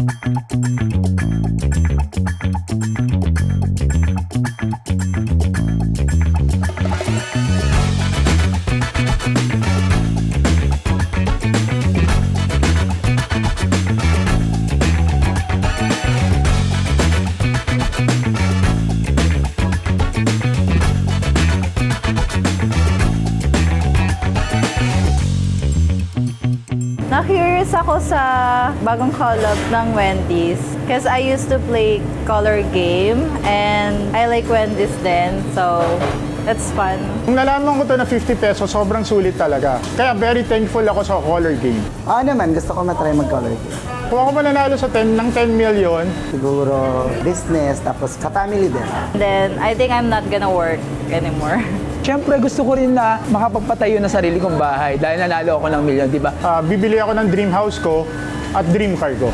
Thank you. Na-curious ako sa bagong collab ng Wendy's. Because I used to play color game and I like Wendy's then. So, that's fun. Nung nalaman ko to na 50 pesos, sobrang sulit talaga. Kaya very thankful ako sa color game. Ako naman, gusto ko matry mag-color game. Kung ako mananalo sa 10 ng 10 million, Siguro business, tapos ka-family din. Then, I think I'm not gonna work anymore. Siyempre, gusto ko rin na makapagpatayo na sarili kong bahay dahil nanalo ako ng milyon, di ba? ah, bibili ako ng dream house ko at dream car ko.